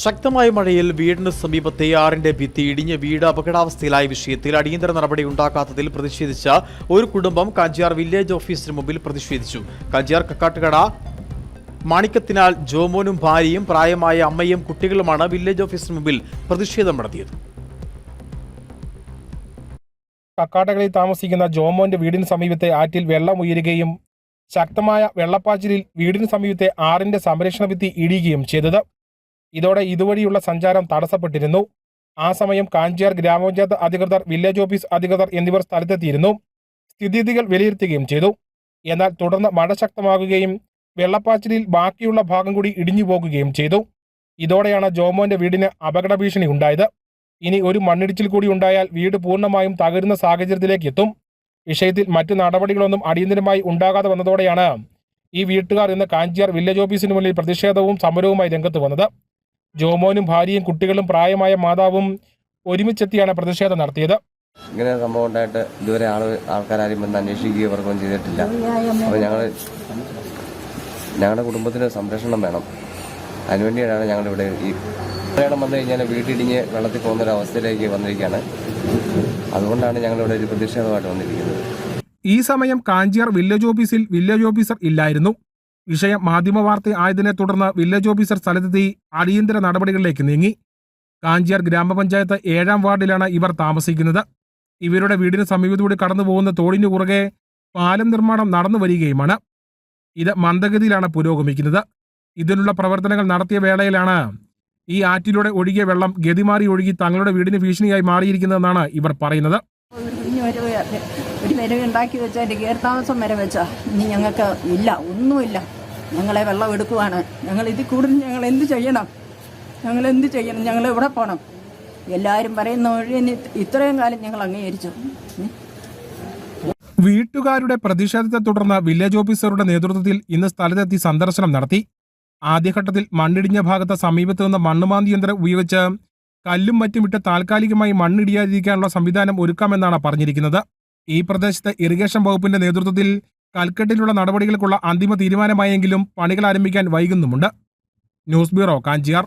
ശക്തമായ മഴയിൽ വീടിന് സമീപത്തെ ആറിന്റെ ഭിത്തി ഇടിഞ്ഞ് വീട് അപകടാവസ്ഥയിലായ വിഷയത്തിൽ അടിയന്തര നടപടി ഉണ്ടാക്കാത്തതിൽ പ്രതിഷേധിച്ച ഒരു കുടുംബം കാഞ്ചിയാർ വില്ലേജ് ഓഫീസിന് മുമ്പിൽ പ്രതിഷേധിച്ചു. കാഞ്ചിയാർ കക്കാട്ടുകട മാണിക്കത്തിനാൽ ജോമോനും ഭാര്യയും പ്രായമായ അമ്മയും കുട്ടികളുമാണ് വില്ലേജ് ഓഫീസിന് മുമ്പിൽ പ്രതിഷേധം നടത്തിയത്. കക്കാട്ടകളിൽ താമസിക്കുന്ന ജോമോന്റെ വീടിന് സമീപത്തെ ആറ്റിൽ വെള്ളം ഉയരുകയും ശക്തമായ വെള്ളപ്പാച്ചിലിൽ വീടിന് സമീപത്തെ ആറിന്റെ സംരക്ഷണ ഭിത്തി ഇടിയുകയും ചെയ്തത്. ഇതോടെ ഇതുവഴിയുള്ള സഞ്ചാരം തടസ്സപ്പെട്ടിരുന്നു. ആ സമയം കാഞ്ചിയാർ ഗ്രാമപഞ്ചായത്ത് അധികൃതർ വില്ലേജ് ഓഫീസ് അധികൃതർ എന്നിവർ സ്ഥലത്തെത്തിയിരുന്നു. സ്ഥിതിഗതികൾ വിലയിരുത്തുകയും ചെയ്തു. എന്നാൽ തുടർന്ന് മഴ ശക്തമാകുകയും വെള്ളപ്പാച്ചിലിൽ ബാക്കിയുള്ള ഭാഗം കൂടി ഇടിഞ്ഞു പോകുകയും ചെയ്തു. ഇതോടെയാണ് ജോമോന്റെ വീടിന് അപകട ഭീഷണി ഉണ്ടായത്. ഇനി ഒരു മണ്ണിടിച്ചിൽ കൂടി ഉണ്ടായാൽ വീട് പൂർണമായും തകരുന്ന സാഹചര്യത്തിലേക്ക് എത്തും. വിഷയത്തിൽ മറ്റു നടപടികളൊന്നും അടിയന്തരമായി ഉണ്ടാകാതെ വന്നതോടെയാണ് ഈ വീട്ടുകാർ ഇന്ന് കാഞ്ചിയാർ വില്ലേജ് ഓഫീസിന് മുന്നിൽ പ്രതിഷേധവും സമരവുമായി രംഗത്ത് വന്നത്. ജോമോനും ഭാര്യയും കുട്ടികളും പ്രായമായ മാതാവും ഒരുമിച്ചെത്തിയാണ് പ്രതിഷേധം നടത്തിയത്. ഇങ്ങനെ ഒരു സംഭവം ഉണ്ടായിട്ട് ഇതുവരെ ആൾ ആൾക്കാരും വന്ന് അന്വേഷിക്കുകയോ ഇവർക്കൊന്നും ചെയ്തിട്ടില്ല. അപ്പോൾ ഞങ്ങൾ ഞങ്ങളുടെ കുടുംബത്തിന് സംരക്ഷണം വേണം. അതിനുവേണ്ടിയാണ് ഞങ്ങളിവിടെ ഈ പ്രയാണം വന്നു കഴിഞ്ഞാൽ വീട്ടിടിഞ്ഞ് വെള്ളത്തിൽ പോകുന്ന ഒരു അവസ്ഥയിലേക്ക് വന്നിരിക്കുകയാണ് അതുകൊണ്ടാണ് ഞങ്ങളിവിടെ ഒരു പ്രതിഷേധമായിട്ട് വന്നിരിക്കുന്നത്. ഈ സമയം കാഞ്ചിയാർ വില്ലേജ് ഓഫീസിൽ വില്ലേജ് ഓഫീസർ ഇല്ലായിരുന്നു. വിഷയം മാധ്യമ വാർത്ത ആയതിനെ തുടർന്ന് വില്ലേജ് ഓഫീസർ സ്ഥലത്തെത്തി അടിയന്തര നടപടികളിലേക്ക് നീങ്ങി. കാഞ്ചിയാർ ഗ്രാമപഞ്ചായത്ത് ഏഴാം വാർഡിലാണ് ഇവർ താമസിക്കുന്നത്. ഇവരുടെ വീടിന് സമീപത്തൂടെ കടന്നു പോകുന്ന തോടിന് കുറുകെ പാലം നിർമ്മാണം നടന്നു വരികയുമാണ്. ഇത് മന്ദഗതിയിലാണ് പുരോഗമിക്കുന്നത്. ഇതിനുള്ള പ്രവർത്തനങ്ങൾ നടത്തിയ വേളയിലാണ് ഈ ആറ്റിലൂടെ ഒഴുകിയ വെള്ളം ഗതിമാറി ഒഴുകി തങ്ങളുടെ വീടിന് ഭീഷണിയായി മാറിയിരിക്കുന്നതെന്നാണ് ഇവർ പറയുന്നത്. വരവ് ഒരു വരവ് ഉണ്ടാക്കി വെച്ചാൽ എന്റെ കയർത്താമസം വരെ വെച്ചാൽ ഇനി ഞങ്ങൾക്ക് ഇല്ല ഒന്നുമില്ല. ഞങ്ങളെ വെള്ളം എടുക്കുവാണ്. ഞങ്ങൾ ഇതിൽ കൂടുതൽ ഞങ്ങൾ എന്ത് ചെയ്യണം? ഞങ്ങൾ എന്ത് ചെയ്യണം? ഞങ്ങൾ എവിടെ പോകണം എല്ലാവരും പറയുന്ന വഴി ഇത്രയും കാലം ഞങ്ങൾ അംഗീകരിച്ചു. വീട്ടുകാരുടെ പ്രതിഷേധത്തെ തുടർന്ന് വില്ലേജ് ഓഫീസറുടെ നേതൃത്വത്തിൽ ഇന്ന് സ്ഥലത്തെത്തി സന്ദർശനം നടത്തി. ആദ്യഘട്ടത്തിൽ മണ്ണിടിഞ്ഞ ഭാഗത്ത് സമീപത്ത് നിന്ന് മണ്ണുമാന്തി യന്ത്രം ഉപയോഗിച്ച് കല്ലും മറ്റും ഇട്ട് താൽക്കാലികമായി മണ്ണിടിയാതിരിക്കാനുള്ള സംവിധാനം ഒരുക്കാമെന്നാണ് പറഞ്ഞിരിക്കുന്നത്. ഈ പ്രദേശത്ത് ഇറിഗേഷൻ വകുപ്പിന്റെ നേതൃത്വത്തിൽ കൽക്കെട്ടിലുള്ള നടപടികൾക്കുള്ള അന്തിമ തീരുമാനമായെങ്കിലും പണികൾ ആരംഭിക്കാൻ വൈകുന്നുമുണ്ട്. News bureau Kanchiyar.